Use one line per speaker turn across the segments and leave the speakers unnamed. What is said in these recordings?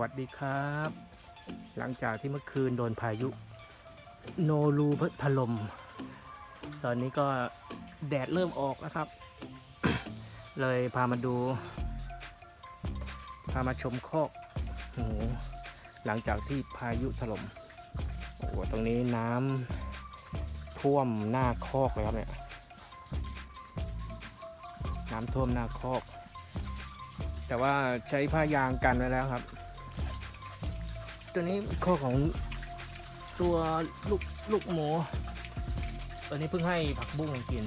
วัสดีครับ หลังจากที่เมื่อคืนโดนพายุ โนรูพัดถล่มตอนนี้ก็แดดเริ่มออกนะครับ เลยพามาดู พามาชมคอกหมูหลังจากที่พายุถล่มโอ้โหตรงนี้น้ำท่วมหน้าคอกเลยครับเนี่ยน้ำท่วมหน้าคอก แต่ว่าใช้ผ้ายางกันไว้แล้วครับ ตัวนี้ข้อของตัวลูกลูกหมู ตัวนี้เพิ่งให้ผักบุ้งกิน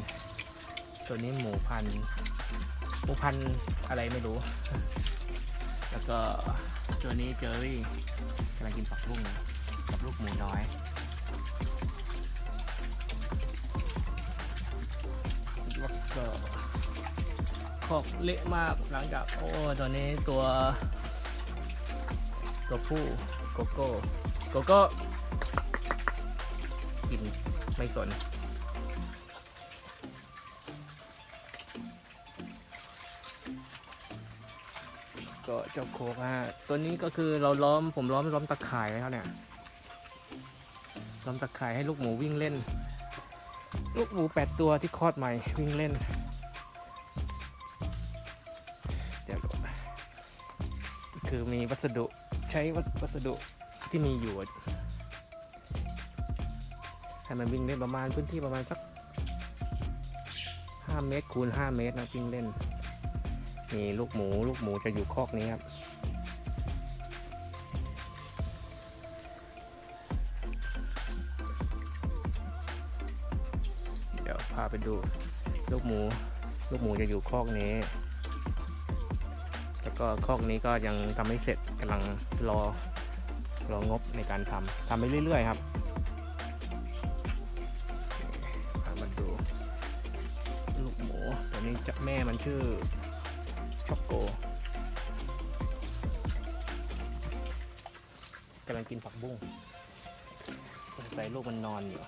ตัวนี้หมูพันหมูพันอะไรไม่รู้ แล้วก็ตัวนี้เจอรี่กำลังกินผักบุ้งกับลูกหมูน้อยแล้วก็ขอกเละมากหลังจากโอ้ตอนนี้ตัว ตัวผู้โกโก้โกโก้กินไม่สนก็เจ้าโคกฮะตัวนี้ก็คือเราล้อมผมล้อมล้อมตะข่ายไว้เขาเนี่ย ล้อมตะข่ายให้ลูกหมูวิ่งเล่น ลูกหมูแปดตัวที่คลอดใหม่วิ่งเล่น เดี๋ยวคือมีวัสดุ ช้วัสดุที่มีอยู่ให้มันวิ่งเล่นประมาณพื้นที่ประมาณสัก5เมตรคูณ5เมตรนะวิ่งเล่นมีลูกหมู ลูกหมูจะอยู่คอกนี้ครับเดี๋ยวพาไปดู ลูกหมู ลูกหมูจะอยู่คอกนี้ ก็คอกนี้ก็ยังทำไม่เสร็จกำลังรอรองบในการทำทำไปเรื่อยๆครับมาดูลูกหมูตัวนี้จะแม่มันชื่อช็อกโกกำลังกินผักบุ้งสงสัยลูกมันนอนอยู่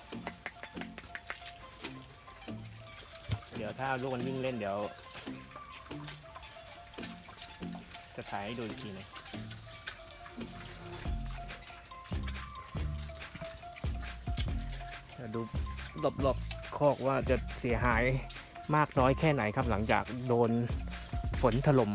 เดี๋ยวถ้าลูกมันวิ่งเล่นเดี๋ยว จะถ่ายให้ดูอีกทีนึงเดี๋ยวดูรอบๆคอกว่าจะเสียหายมากน้อยแค่ไหนครับหลังจากโดนฝนถล่ม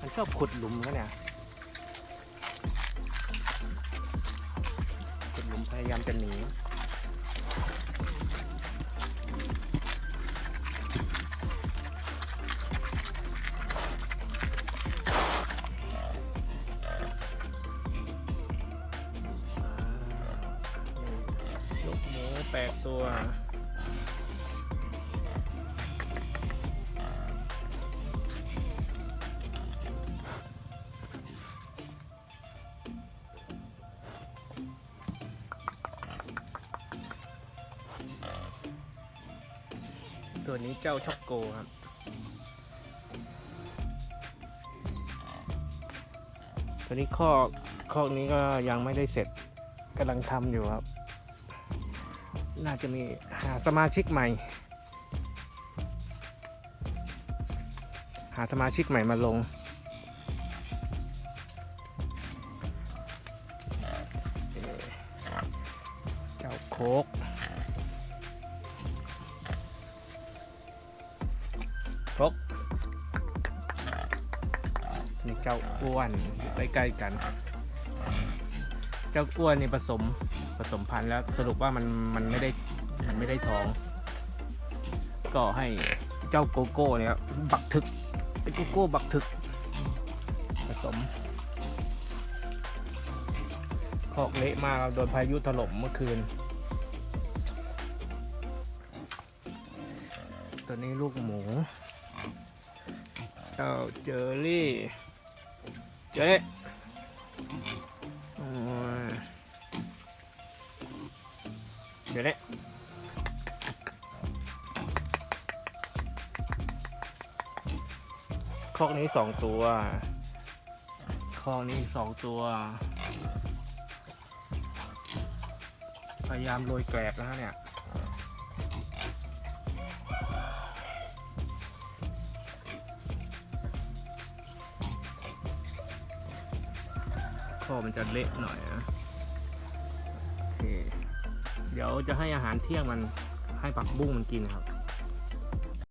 มันชอบขุดหลุมกันเนี่ย พยายามจะหนียกหมูแปดตัว ตัวนี้เจ้าช็อกโกครับตัวนี้ข้อข้อนี้ก็ยังไม่ได้เสร็จกำลังทำอยู่ครับ น่าจะมีหาสมาชิกใหม่ หาสมาชิกใหม่มาลงเจ้าโคก นี่เจ้าอ้วนใกล้ๆกัน เจ้าอ้วนนี่ผสมผสมพันธุ์แล้วสรุปว่ามันมันไม่ได้มันไม่ได้ท้อง ก็ให้เจ้าโกโก้เนี่ยบักทึกเป็นโกโก้บักทึก ผสมคอกเละมากโดนพายุถล่มเมื่อคืน ตัวนี้ลูกหมูเจ้าเจอรี่ เจอรี่โอ้ยเดี๋ยวนี้คอกนี้สองตัว คอกนี้สองตัว พยายามโรยแกลบนะฮะเนี่ย ข้อมันจะเละหน่อยนะเคเดี๋ยวจะให้อาหารเที่ยงมันให้ปักบุ้งมันกินครับ